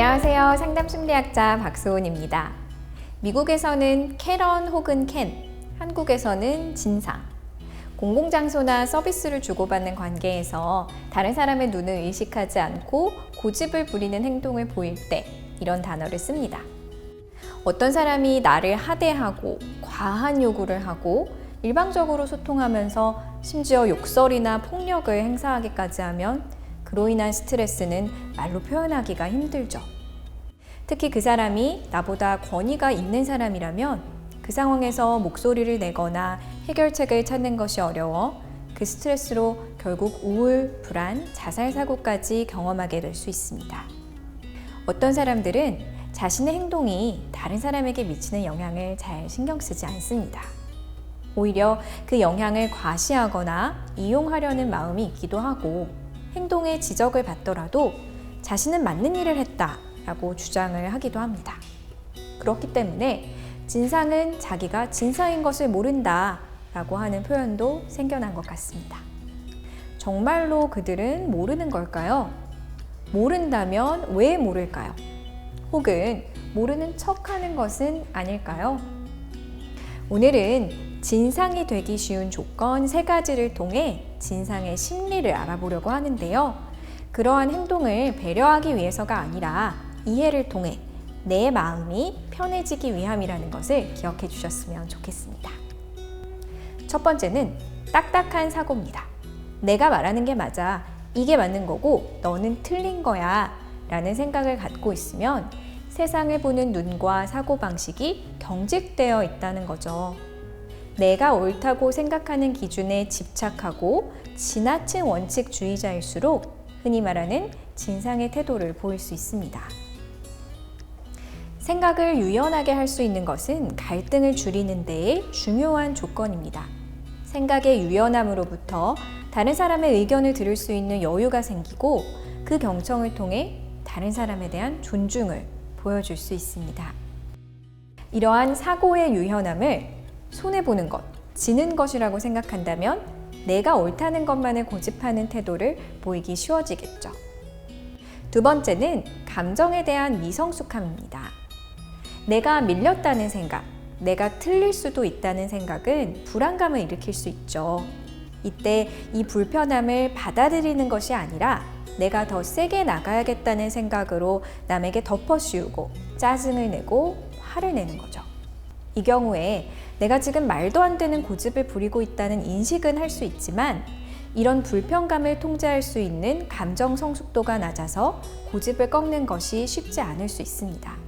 안녕하세요. 상담 심리학자 박소은입니다. 미국에서는 캐런 혹은 캔, 한국에서는 진상. 공공장소나 서비스를 주고받는 관계에서 다른 사람의 눈을 의식하지 않고 고집을 부리는 행동을 보일 때 이런 단어를 씁니다. 어떤 사람이 나를 하대하고 과한 요구를 하고 일방적으로 소통하면서 심지어 욕설이나 폭력을 행사하기까지 하면 그로 인한 스트레스는 말로 표현하기가 힘들죠. 특히 그 사람이 나보다 권위가 있는 사람이라면 그 상황에서 목소리를 내거나 해결책을 찾는 것이 어려워 그 스트레스로 결국 우울, 불안, 자살 사고까지 경험하게 될 수 있습니다. 어떤 사람들은 자신의 행동이 다른 사람에게 미치는 영향을 잘 신경 쓰지 않습니다. 오히려 그 영향을 과시하거나 이용하려는 마음이 있기도 하고 행동에 지적을 받더라도 자신은 맞는 일을 했다 라고 주장을 하기도 합니다. 그렇기 때문에 진상은 자기가 진상인 것을 모른다 라고 하는 표현도 생겨난 것 같습니다. 정말로 그들은 모르는 걸까요? 모른다면 왜 모를까요? 혹은 모르는 척 하는 것은 아닐까요? 오늘은 진상이 되기 쉬운 조건 세 가지를 통해 진상의 심리를 알아보려고 하는데요. 그러한 행동을 배려하기 위해서가 아니라 이해를 통해 내 마음이 편해지기 위함이라는 것을 기억해 주셨으면 좋겠습니다. 첫 번째는 딱딱한 사고입니다. 내가 말하는 게 맞아. 이게 맞는 거고 너는 틀린 거야. 라는 생각을 갖고 있으면 세상을 보는 눈과 사고방식이 경직되어 있다는 거죠. 내가 옳다고 생각하는 기준에 집착하고 지나친 원칙주의자일수록 흔히 말하는 진상의 태도를 보일 수 있습니다. 생각을 유연하게 할 수 있는 것은 갈등을 줄이는 데에 중요한 조건입니다. 생각의 유연함으로부터 다른 사람의 의견을 들을 수 있는 여유가 생기고 그 경청을 통해 다른 사람에 대한 존중을 보여줄 수 있습니다. 이러한 사고의 유연함을 손해보는 것, 지는 것이라고 생각한다면 내가 옳다는 것만을 고집하는 태도를 보이기 쉬워지겠죠. 두 번째는 감정에 대한 미성숙함입니다. 내가 밀렸다는 생각, 내가 틀릴 수도 있다는 생각은 불안감을 일으킬 수 있죠. 이때 이 불편함을 받아들이는 것이 아니라 내가 더 세게 나가야겠다는 생각으로 남에게 덮어씌우고 짜증을 내고 화를 내는 거죠. 이 경우에 내가 지금 말도 안 되는 고집을 부리고 있다는 인식은 할 수 있지만 이런 불편감을 통제할 수 있는 감정 성숙도가 낮아서 고집을 꺾는 것이 쉽지 않을 수 있습니다.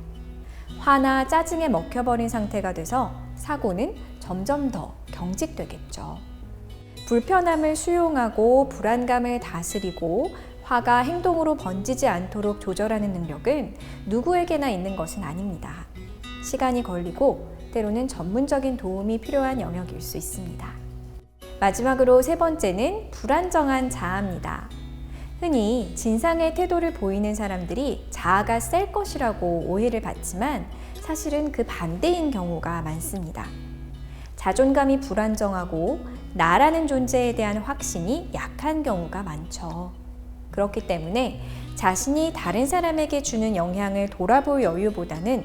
화나 짜증에 먹혀버린 상태가 돼서 사고는 점점 더 경직되겠죠. 불편함을 수용하고 불안감을 다스리고 화가 행동으로 번지지 않도록 조절하는 능력은 누구에게나 있는 것은 아닙니다. 시간이 걸리고 때로는 전문적인 도움이 필요한 영역일 수 있습니다. 마지막으로 세 번째는 불안정한 자아입니다. 흔히 진상의 태도를 보이는 사람들이 자아가 셀 것이라고 오해를 받지만 사실은 그 반대인 경우가 많습니다. 자존감이 불안정하고 나라는 존재에 대한 확신이 약한 경우가 많죠. 그렇기 때문에 자신이 다른 사람에게 주는 영향을 돌아볼 여유보다는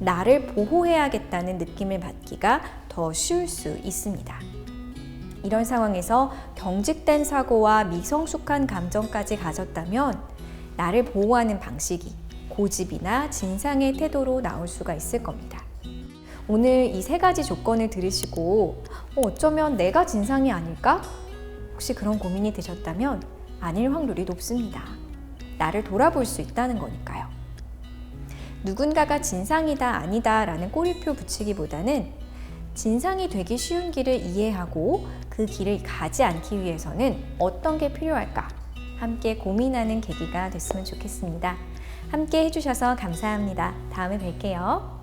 나를 보호해야겠다는 느낌을 받기가 더 쉬울 수 있습니다. 이런 상황에서 경직된 사고와 미성숙한 감정까지 가졌다면 나를 보호하는 방식이 고집이나 진상의 태도로 나올 수가 있을 겁니다. 오늘 이 세 가지 조건을 들으시고 어, 어쩌면 내가 진상이 아닐까? 혹시 그런 고민이 되셨다면 아닐 확률이 높습니다. 나를 돌아볼 수 있다는 거니까요. 누군가가 진상이다 아니다 라는 꼬리표 붙이기보다는 진상이 되기 쉬운 길을 이해하고 그 길을 가지 않기 위해서는 어떤 게 필요할까 함께 고민하는 계기가 됐으면 좋겠습니다. 함께 해주셔서 감사합니다. 다음에 뵐게요.